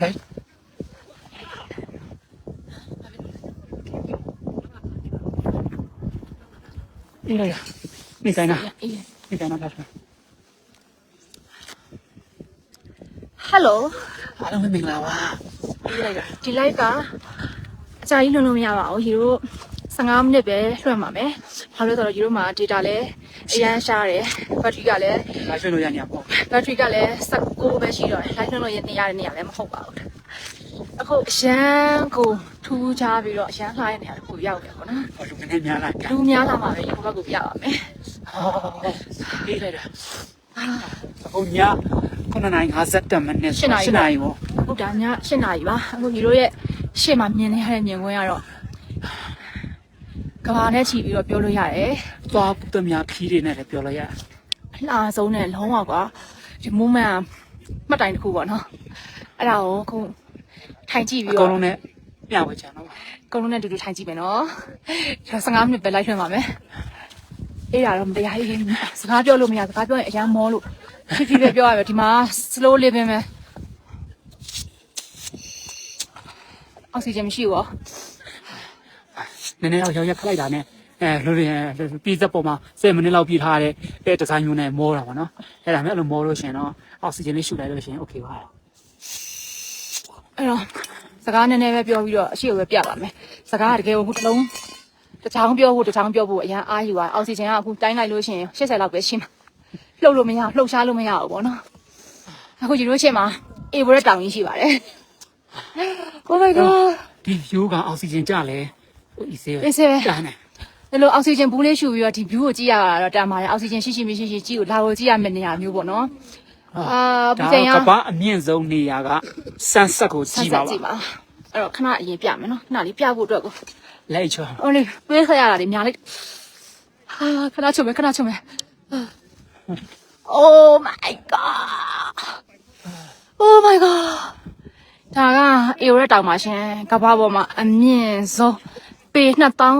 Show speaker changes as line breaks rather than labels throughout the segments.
ကဲအေးလိုက်နေကိုင်းနာ
အေး
နေကိုင်းနာပါဆို
ဟယ်လို
အားလုံးပဲမင်္ဂလာပါ
အေးလိုက်တာဒီ live ကအကြာကြီးလွန်လို့မရပါဘူးရီတို့15မိနစ်ပဲလွှင့်ပါမယ်ဘာလို့လဲဆိုတော့ရီတို့မှာ data လည်း အရန်ရှားတယ် battery ကလည်း
လာဆွေးလို့ရနေရပေါ့
battery ကလည်း16ပဲရှိတော့တယ် live လွှင့်လို့ရနေရတဲ့နေရာလည်းမဟုတ်ပါဘူးအခုအရန်ကိုထူးခြားပြီးတော့အရန်လှတဲ့နေရာတစ်ခုရောက်တယ်ပေါ့နော်
ဟောလူကနေများလာကြ
လူများလာမှာပဲဒီဘက်ကိုပြပါမယ်
ဟောအေးလိုက်တာအခုည9:50မိနစ်8နာရီပေါ့
ဟုတ်တာည7နာရီပါအခုညီတို့ရဲ့ရှေ့မှာမြင်နေရတဲ့မြင်ကွင်းကတော့ ကဘာနဲ့ချီပြီးတော့ပြောလို့ရတယ်
သွားပုတ္တမြခီးတွေနဲ့လည်းပြောလိုက်ရ
အလှဆုံးနဲ့လုံးဝကွာဒီ moment ကမှတ်တိုင်တစ်ခုပေါ့နော်အဲ့ဒါကိုအခုထိုင်ကြည့်
အ
ပြီး
ကုန်
တော့
လုံးနဲ့ပြဝဲချင်တော့
အကုန်လုံးနဲ့အတူတူထိုင်ကြည့်မယ်နော်ဒါ15မိနစ်ပဲလိုက်ထွင်ပါမယ်အေးဒါတော့မတရားကြီးစကားပြောလို့မရစကားပြောရင်အရန်မောလို့ဖြစ်ဖြစ်ပဲပြောရမယ်ဒီမှာ slow living ပဲအောက်ဆီဂျင်မရှိဘူး
နည်းနည်းတော့ရောက်ရက်ခလိုက်တာနဲ့အဲလို့ရင်ပြည်သက်ပေါ်မှာ10မိနစ်လောက်ပြထားတဲ့အဲဒီဇိုင်းမျိုးနဲ့မောတာပါနော်အဲ့ဒါမဲ့အဲ့လိုမောလို့ရှင်တော့အောက်ဆီဂျင်လေးရှူလိုက်လို့ရှင်โอเคပါ
အဲ့တော့စကားနည်းနည်းပဲပြောပြီးတော့အရှိကိုပဲပြပါမယ်စကားကတကယ်ကိုတစ်လုံးတစ်ချောင်းပြောဖို့တစ်ချောင်းပြောဖို့အရန်အားယူပါအောက်ဆီဂျင်ကအခုတိုင်းလိုက်လို့ရှိရင်80လောက်ပဲရှိမှာလှုပ်လို့မရလှုပ်ရှားလို့မရဘူးပေါ့နော်အခုဒီလိုချင်းမှာအေဘရက်တောင်ကြီးရှိပါတယ် Oh my god
ဒီယူကအောက်ဆီဂျင်ကြလဲ ဟိုအီဆေးပဲ
အေးစေးပဲ
တန်းတယ်
ဒီလိုအောက်ဆီဂျင်ဘူးလေးရှူပြီးတော့ဒီ view ကိုကြည့်ရတာတော့တန်ပါတယ်အောက်ဆီဂျင်ရှိရှိမရှိရှိကြည့်ကိုလာကိုကြည့်ရမယ့်နေရာမျိုးပေါ့နော်အာပူ
ဒါ
စင်ရ
ကပအမြင့်ဆုံးနေရာကဆန်ဆက်ကိုကြည့်ပါ
ကြည့်
ပါ
ပါအဲ့တော့ခဏအရင်ပြမယ်နော်ခဏလေးပြဖို့အတွက်ကို
လက်ချော။
အော်လေပေးခရရတာဒီများလိုက်။ဟာခဏချုံမယ်ခဏချုံမယ်။ Oh my god. Oh my god. ဒါကအေရတောင်ပါရှင်ကဘာပေါ်မှာအမြင့်ဆုံး ပေ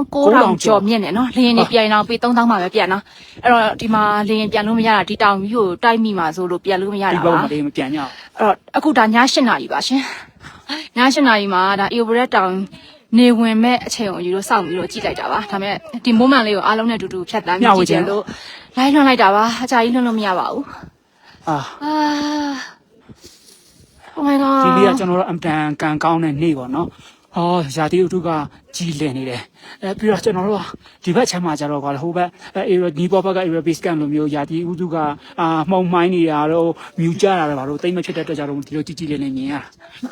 2900ကျော်မြင့်တယ်နော်လေရင်တွေပြန်အောင်ပေ3000မှပဲပြန်နော်အဲ့တော့ဒီမှာလေရင်ပြန်လို့မရတာဒီတောင်ကြီးကိုတိုက်မိမှာဆိုလို့ပြန်လို့မရ
ဒီ
တာ
ဘက်
ပါ
မှာလေးမပြန်ကြအောင်
အဲ့တော့အခုဒါည8နာရီပါရှင်ည8နာရီမှာဒါအေဝရက်တောင်နေဝင်မဲ့အချိန်ကိုယူလို့စောင့်ပြီးတော့ကြည့်လိုက်တာပါဒါပေမဲ့ဒီ moment လေးကိုအားလုံးနဲ့အတူတူဖြတ်တန်းပြီးကြည့်ကြလို့လိုက်လွှင့်လိုက်တာပါအကြာကြီးလွှင့်လို့မရပါဘူး
အာ
အာ Oh my god
ဒီလေးကကျွန်တော်တို့အမ်တန်ကန်ကောင်းတဲ့နေ့ပေါ့နော် ဟောရာသီဥတုကကြီးလင်နေတယ်အဲပြီးတော့ကျွန်တော်တို့ကဒီဘက်ခြမ်းမှာကျတော့ကွာဟိုဘက်အေရဒီဘောဘက်ကအေရဘစ်ကန်လိုမျိုးရာသီဥတုကအာမှုံမိုင်းနေတာတော့မြူကြတာတော့ဘာလို့တိတ်မဖြစ်တဲ့အတွက်ကြောင့်ဒီလိုကြီးကြီးလင်လင်မြင်ရတာ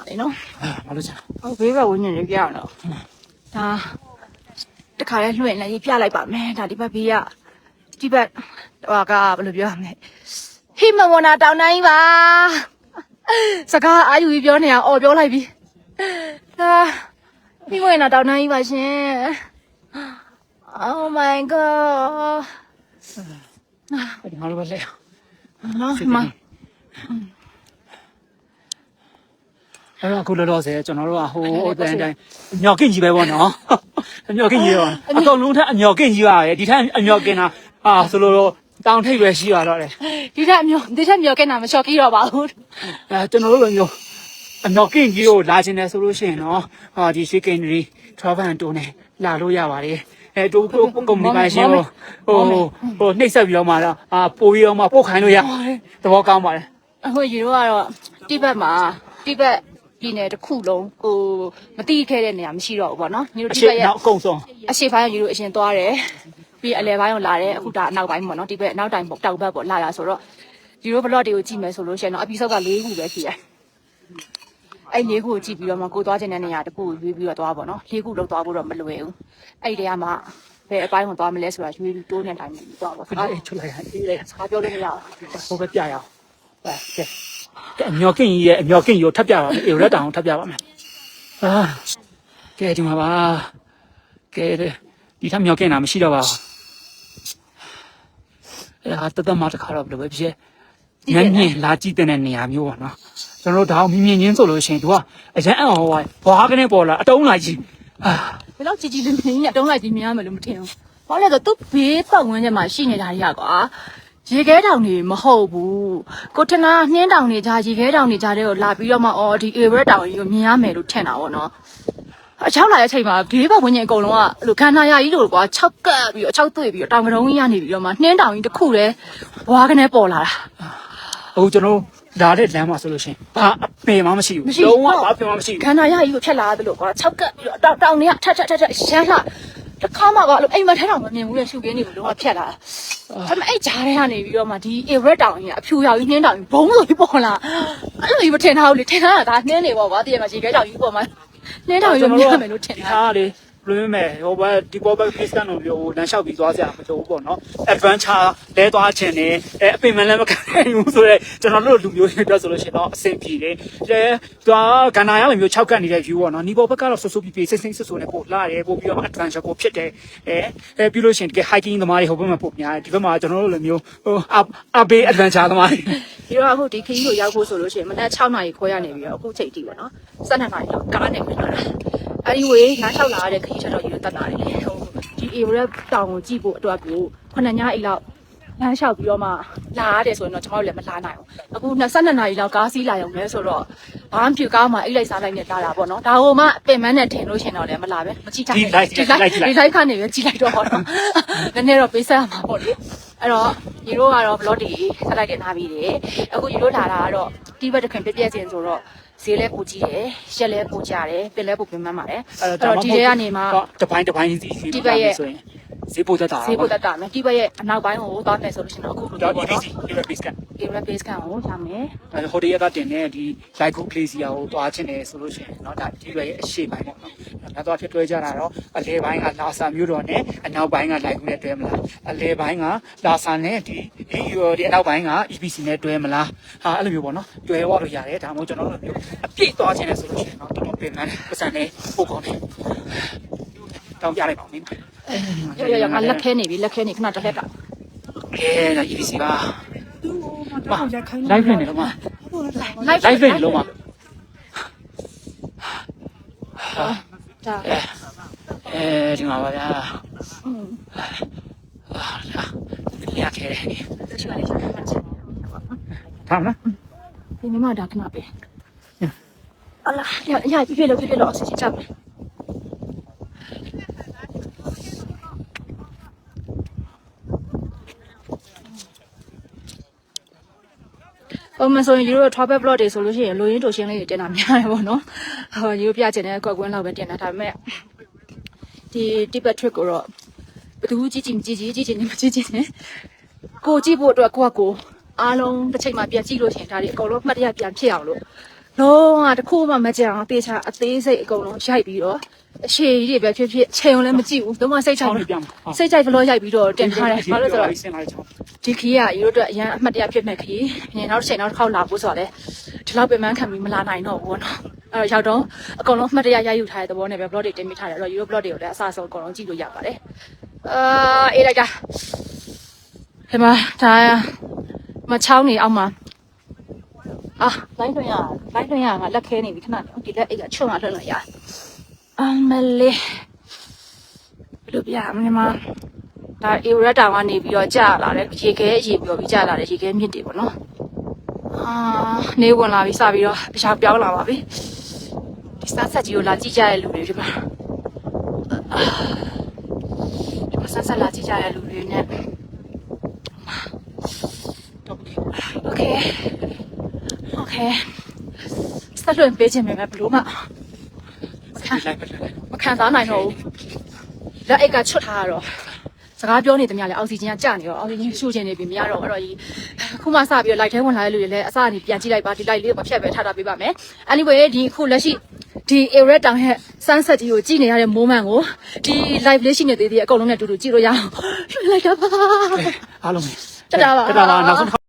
လေနော်
အာဘာလို့ချာ
ဟုတ်ဘေးဘက်ဝင်းနေလေးပြရအောင်တော့ဒါတခါလဲလွှင့်လိုက်ပြလိုက်ပါမယ်ဒါဒီဘက်ဘေးကဒီဘက်ဟိုကဘယ်လိုပြောရမလဲဟိမဝနာတောင်တိုင်းပါစကားအာယူပြီးပြောနေအောင်အော်ပြောလိုက်ပြီဒါ ဟိမဝနာတောင်တိုင်းပါရှင် Oh my god
ဒီမှာလိုပဲလေ
နော်မ
အဲ့တော့အခုလောလောဆယ်ကျွန်တော်တို့ကဟိုဟိုတိုင်းတိုင်းအမြောက်ကင်ကြီးပဲပေါ့နော်အမြောက်ကင်ကြီးရောအကုန်လုံးထက်အမြောက်ကင်ကြီးပါရဲ့ဒီထက်အမြောက်ကင်တာအာဆိုလို့တော့တောင်ထိပ်ပဲရှိရတော့တယ်
ဒီထက်မျိုးဒီထက်မျိုးကဲနာမလျှော့ကြီးတော့ပါဘူး
အဲကျွန်တော်တို့လိုမျိုး အမြောက်ကင်ကြီးကိုလာခြင်းတယ်ဆိုလို့ရှိရင်တော့ဟာဒီရှိကင်ရီ travel and tour နဲ့လာလို့ရပါတယ်အဲတူကိုကုမ္ပဏီပိုင်ရှင်ဟိုဟိုဟိုနှိပ်ဆက်ပြီးတော့မှတော့အာပို့ပြီးတော့မှပို့ခိုင်းလို့ရသဘောကောင်းပါတယ်
အခုရေတို့ကတော့တိဘက်မှာတိဘက်ပြည်နယ်တစ်ခုလုံးကိုမတိခဲ့တဲ့နေရာမရှိတော့ဘူးပေါ့နော်ညီတို့
အ
တိ
ရှိ
ဘက်ရဲ့
နောက်အကုန်ဆုံး
အရှိပိုင်းကညီတို့အရင်သွားတယ်ပြီးအလဲပိုင်းကိုလာတယ်အခုဒါအနောက်ပိုင်းပေါ့နော်တိဘက်အနောက်တိုင်းပေါ့တောက်ဘက်ပေါ့လာတာဆိုတော့ညီတို့ဘလော့တွေကိုကြည့်မယ်ဆိုလို့ရှိရင်တော့အပီဆောက်က၄ခုပဲရှိတယ် အဲ့၄ခုကိုကြည့်ပြီးတော့မှကိုသွားခြင်းတဲ့နေရာတစ်ခုကိုရွေးပြီးတော့သွားပေါ့နော်၄ခုလောက်သွားဖို့တော့မလွယ်ဘူးအဲ့ဒီတည်းကမှဘယ်အပိုင်းကိုသွားမလဲဆိုတာရွေးပြီးတိုးနေတိုင်းပြီးသွားပေါ့
ခ
စ
ဏ
ကား
လေးချွတ်လိုက်ရအေးလေ
စကားပြောလို့မရဘူး
ဟိုပဲပြရအောင်ဟဲ့ကဲကဲအမြောက်ကင်ကြီးရဲ့အမြောက်ကင်ကြီးကိုထပ်ပြပါမယ်အေရက်တောင်ကိုထပ်ပြပါမယ်အာကဲဒီမှာပါကဲဒီထပ်မြောက်ကင်တာမရှိတော့ပါဘူးအဲဟာတသက်မှတစ်ခါတော့ဘယ်လိုပဲဖြစ် ညံ့ညင်လာကြည့်တဲ့နေရာမျိုးပါနော်ကျွန်တော်တို့ဒါအောင်မြင်မြင်ချင်းဆိုလို့ရှိရင်သူကအရန်အောင်ဟောဘွားကနေပေါ်လာအတုံးလာကြီးအာ
ဘယ်တော့ကြည်ကြည်လင်းလင်းကြီးအတုံးလိုက်ကြီးမြင်ရမယ်လို့မထင်ဘူး။ဘာလဲဆိုတော့သူ့ဘေးပတ်ဝန်းကျင်မှာရှိနေတာကြီးကွာရေခဲတောင်နေမဟုတ်ဘူးကိုထနာနှင်းတောင်နေကြရေခဲတောင်နေကြတဲ့ကိုလာပြီးတော့မှအော်ဒီ A red တောင်ကြီးကိုမြင်ရမယ်လို့ထင်တာပေါ့နော်အချောက်လာတဲ့အချိန်မှာဘေးဘက်ဝင်းကျင်အကုန်လုံးကအဲ့လိုခန္ဓာရကြီးလို့ကွာ၆ကပ်ပြီးတော့၆တွေ့ပြီးတော့တောင်ကတုံးကြီးရနေပြီးတော့မှနှင်းတောင်ကြီးတစ်ခုတည်းဘွားကနေပေါ်လာတာ
အခုကျွန်တော်လာတဲ့လမ်းမှာဆိုလို့ရှိရင်ဘာအပင်မှမရှိဘူး
မရှိဘူး
လုံးဝဘာအပင်မှမရှိ
ခန္ဓာရကြီးကိုဖြတ်လာတယ်လို့ကွာ၆ကပ်ပြီးတော့တောင်တောင်တွေကထက်ထက်ထက်ထက်ရမ်းလာတစ်ခါမှကအဲ့လိုအိမ်မထဲတောင်မမြင်ဘူးလေရှုခင်းနေဘူးလုံးဝဖြတ်လာတာဒါပေမဲ့အဲ့ဂျားထဲကနေပြီးတော့မှဒီ A red တောင်ကြီးကအဖြူရောက်ကြီးနှင်းတောင်ကြီးဘုံဆိုပြီးပေါ်လာအဲ့လိုကြီးမထင်ထားဘူးလေထင်ထားတာဒါနှင်းနေပေါ့ကွာတည့်ရမှာရေခဲတောင်ကြီးပေါ်မှာနှင်းတောင်ကြီးကိုမြင်ရမယ်လို့ထင်
ဒီ
တာ
ဟာလေ ဘယ်လိုမဲ့ဟိုဘက်ဒီဘောဘက်ဖေ့စ်ကန်တို့မျိုးလမ်းလျှောက်ပြီးသွားစရာမလိုဘူးပေါ့နော် adventure လဲသွားခြင်းနဲ့အဲအပင်မလည်းမခံနိုင်ဘူးဆိုတော့ကျွန်တော်တို့လူမျိုးတွေအတွက်ဆိုလို့ရှိရင်တော့အဆင်ပြေတယ်အဲသွားကန္နာရလိုမျိုး6ကတ်နေတဲ့ view ပေါ့နော်ဒီဘောဘက်ကတော့ဆူဆူပြပြစိတ်စိတ်ဆူဆူနဲ့ပို့လာတယ်ပို့ပြီးတော့ adventure ကိုဖြစ်တယ်အဲအဲပြီးလို့ရှိရင်တကယ် hiking သမားတွေဟိုဘက်မှာပို့များတယ်ဒီဘက်မှာကျွန်တော်တို့လိုမျိုးဟိုအဘေး adventure သမားတွေ
ဒီတော့အခုဒီခကြီးကိုရောက်ဖို့ဆိုလို့ရှိရင်မနက်6နာရီခွဲရနေပြီးတော့အခုချိန်ထိပေါ့နော်12နာရီလောက်ကားနဲ့ပြန်လာတာအဲ့ဒီဝေးလမ်းလျှောက်လာတဲ့ခကြီးချက်တော့ရေတက်လာတယ်ဟိုဒီ A red တောင်ကိုကြည့်ဖို့အတွက်ကိုခုနှစ်ညအိတ်လောက်လမ်းလျှောက်ပြီးတော့မှလာရတယ်ဆိုရင်တော့ကျွန်တော်တို့လည်းမလာနိုင်ဘူးအခု22နာရီလောက်ကားစီးလာရုံနဲ့ဆိုတော့ဘာမှမဖြစ်ကားမှာအိတ်လိုက်စားလိုက်နဲ့လာတာပေါ့နော်ဒါဟိုမှပင်မနဲ့ထင်လို့ရှင်တော့လည်းမလာပဲမကြည့်ကြဘူးဒီလိုက်ဒီလိုက်ခါနေပဲကြည့်လိုက်တော့ပေါ့နော်နည်းနည်းတော့ပေးဆက်ရမှာပေါ့လေ အဲ့တော့ညီတို့ကတော့ blog တွေဆက်လိုက်တဲ့နားပြီးတယ်အခုညီတို့လာတာကတော့တီးဘက်တစ်ခင်ပြည့်ပြည့်စင်ဆိုတော့ဈေးလဲပူကြီးတယ်ရက်လဲပူကြတယ်ပင်လဲပူပင်မန်းပါတယ်အဲ့တော့ဒီထဲကနေမှ
တပိုင်းတပိုင်းစီစီဆိုရင် ဈေးပို့တတ်တာ
ဈေးပုတ်တတ်တာမယ်တီးဘက်ရဲ့အနောက်ပိုင်းကိုသွားမယ်ဆိုလို့ရှိရင်တော့အခုလို
တော့
ပေါ့
ဒီ
နော်
စီဒီ base က
area base ကန်ကိုရမယ်
အဲဟိုတရကတင်နေဒီ like glacier ကိုတွားချင်တယ်ဆိုလို့ရှိရင်เนาะဒါဒီရွယ်ရဲ့အရှိပိုင်းပေါ့နော်။ဒါတော့ဖြစ်တွဲကြတာတော့အလဲပိုင်းကလာဆာမျိုးတော်နဲ့အနောက်ပိုင်းက like နဲ့တွဲမလား။အလဲပိုင်းကလာဆာနဲ့ဒီဒီဒီအနောက်ပိုင်းက EPC နဲ့တွဲမလား။ဟာအဲ့လိုမျိုးပေါ့နော်။တွဲဝလို့ရတယ်ဒါမှမဟုတ်ကျွန်တော်တို့မျိုးအပြည့်တွားချင်တယ်ဆိုလို့ရှိရင်เนาะတော်တော်ပြင်မှန်းပတ်စံနဲ့ပို့ကောင်းတယ်။တောင်းပြလိုက်ပါဦးမင်း။
ရရရငါလက်ခဲနေပြီလက်ခဲနေခဏတစ်လက်က
ကဲဒါ EPC ပါ။မ live နေလို့မ
လိုက်
live နေလို့မ
ဒါ
အဲဒီမှာပါဗျာ
อืม
ရခဲ့တယ်
ရှိပါလိမ့်ရှင်
ထားမလား
ဒီမိမဒါခဏပဲအလားရရပြပြလို့ပြပြလို့အစီအစဉ်ချမ ပုံမှန်ဆိုရင်ယူရို travel blog တွေဆိုလို့ရှိရင်လိုရင်းတိုရှင်းလေးတွေတင်တာများတယ်ပေါ့နော်။ဟိုယူရိုပြချင်တဲ့ကွက်ကွင်းလောက်ပဲတင်တာဒါပေမဲ့ဒီ Tibet trip ကိုတော့ဘယ်သူကြည့်ကြည့်မကြည့်ကြည့်ကြည့်ချင်နေမကြည့်ချင်နေကိုကြည့်ဖို့အတွက်ကိုကကိုအားလုံးတစ်ချိန်မှပြန်ကြည့်လို့ရှိရင်ဒါတွေအကုန်လုံးမှတ်တရပြန်ဖြစ်အောင်လို့လုံးဝတစ်ခုမှမကြအောင်တေချာအသေးစိတ်အကုန်လုံးရိုက်ပြီးတော့ အရှိကြီးတွေပဲဖြစ်ဖြစ်ချိန်ုံလည်းမကြည့်ဘူးတော့မှစိတ်ချိုက်
ပြမှာ
စိတ်ချိုက် vlog ရိုက်ပြီးတော့တင်ထားတယ်ဘာလို့လဲဆိုတော့
ဆင်းလာချောင်း
ဒီခီးကရိုးအတွက်အရန်အမှတ်တရဖြစ်မဲ့ခီးညင်နောက်တစ်ချိန်နောက်တစ်ခေါက်လာဖို့ဆိုတော့လေဒီလောက်ပင်မခံပြီးမလာနိုင်တော့ဘူးပေါ့နော်အဲ့တော့ရောက်တော့အကုန်လုံးအမှတ်တရရယူထားတဲ့သဘောနဲ့ပဲ blog တွေတင်ပေးထားတယ်အဲ့တော့ Euro blog တွေကိုလည်းအစားဆုံးအကုန်လုံးကြည့်လို့ရပါတယ်အာအေးလိုက်တာဒီမှာဒါမချောင်းနေအောင်မှာအာလိုင်းတွင်ရလိုင်းတွင်ရငါလက်ခဲနေပြီခဏနေဒီလက်အိတ်ကချွတ်မှလွှတ်လိုက်ရ အမလေးဘယ်လိုပြမလဲမဒါအေရတောင်ကနေပြီးတော့ကြာလာတယ်ရေခဲရေပြောပြီးကြာလာတယ်ရေခဲမြစ်တွေပေါ့နော်အာနေဝင်လာပြီးစပြီးတော့အရာပြောင်းလာပါပြီဒီစဆက်ကြီးကိုလာကြည့်ကြတဲ့လူတွေဒီမှာအာဒီမှာဆက်ဆက်လာကြည့်ကြတဲ့လူတွေနဲ့ Okay. Okay. ဆက်လွင်ပေးခြင်းပဲဘလို့မှမ ခံ
လိုက်ပဲလိုက်
မခံစားနိုင်တော့ဘူးလက်အိတ်ကချွတ်ထားရတော့စကားပြောနေသမျှလေအောက်ဆီဂျင်ကကျနေတော့အောက်ဆီဂျင်ရှို့ခြင်းနေပြီမရတော့ဘူးအဲ့တော့ဒီခုမှစပြီးတော့ light ထဲဝင်လာတဲ့လူတွေလည်းအစကနေပြန်ကြည့်လိုက်ပါဒီ light လေးကိုမဖြတ်ပဲထားထားပေးပါမယ် anyway ဒီခုလက်ရှိဒီ area တောင်ရဲ့ sunset ကြီးကိုကြည့်နေရတဲ့ moment ကိုဒီ live လေးရှိနေသေးသေးအကုန်လုံးနဲ့အတူတူကြည့်လို့ရအောင်လိုက်တာပါ
အားလုံး
တတာပါ
တတာပါနောက်ဆုံး